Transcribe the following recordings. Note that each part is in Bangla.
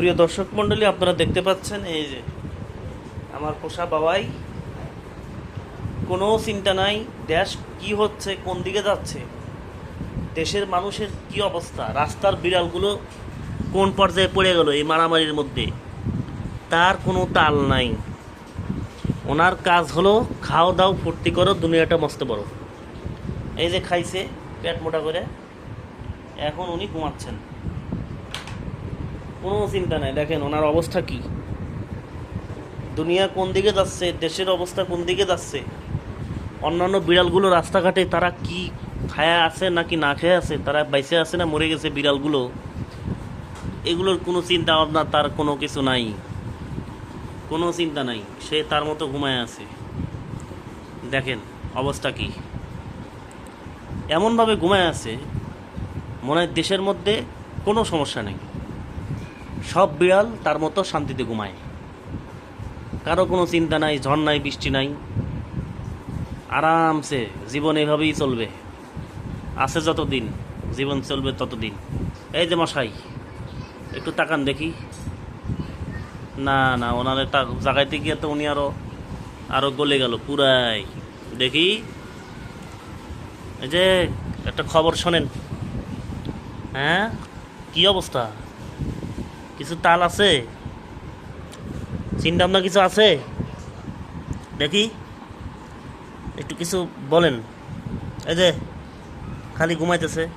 সুপ্রিয় দর্শক মণ্ডলী, আপনারা দেখতে পাচ্ছেন এই যে আমার পোষা বাবাই। কোনো চিন্তা নাই, দেশ কি হচ্ছে, কোন দিকে যাচ্ছে, দেশের মানুষের কি অবস্থা, রাস্তার বিড়ালগুলো কোন পর্যায়ে পড়ে গেল এই মারামারির মধ্যে, তার কোনো তাল নাই। ওনার কাজ হলো খাও দাও, ফুর্তি করো, দুনিয়াটা মস্ত বড়। এই যে খাইছে, পেট মোটা করে, এখন উনি ঘুমাচ্ছেন। কোনো চিন্তা নাই। দেখেন, ওনার অবস্থা কি? দুনিয়া কোন দিকে যাচ্ছে, দেশের অবস্থা কোন দিকে যাচ্ছে? অন্যান্য বিড়ালগুলো রাস্তাঘাটে তারা কি খায়া আছে নাকি না খেয়ে আছে? তারা বাইসে আছে না মরে গেছে বিড়ালগুলো? এগুলোর কোনো চিন্তা ভাবনা তার কোনো কিছু নাই। কোনো চিন্তা নাই। সে তার মতো ঘুমায় আছে। দেখেন, অবস্থা কি? এমনভাবে ঘুমায় আছে, মনে হয় দেশের মধ্যে কোনো সমস্যা নেই। সব বিড়াল তার মতো শান্তিতে ঘুমায়। কারও কোনো চিন্তা নাই, ঝড় নাই, বৃষ্টি নাই। আরামসে জীবন এভাবেই চলবে। আছে যতদিন, জীবন চলবে ততদিন। এই যে মশাই, একটু তাকান দেখি। না না, ওনার একটা জায়গাতে গিয়ে তো উনি আরও আরও গলে গেল পুরাই। দেখি। এই যে, একটা খবর শোনেন। হ্যাঁ? কি অবস্থা? কিছু তাল আছে? চিন্তা ভাবনা কিছু আছে? দেখি। একটু কিছু বলেন। এই যে, খালি ঘুমাইতেছে।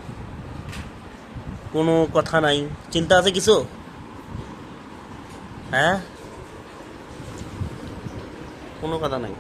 কোনো কথা নাই। চিন্তা আছে কিছু? হ্যাঁ? কোনো কথা নাই।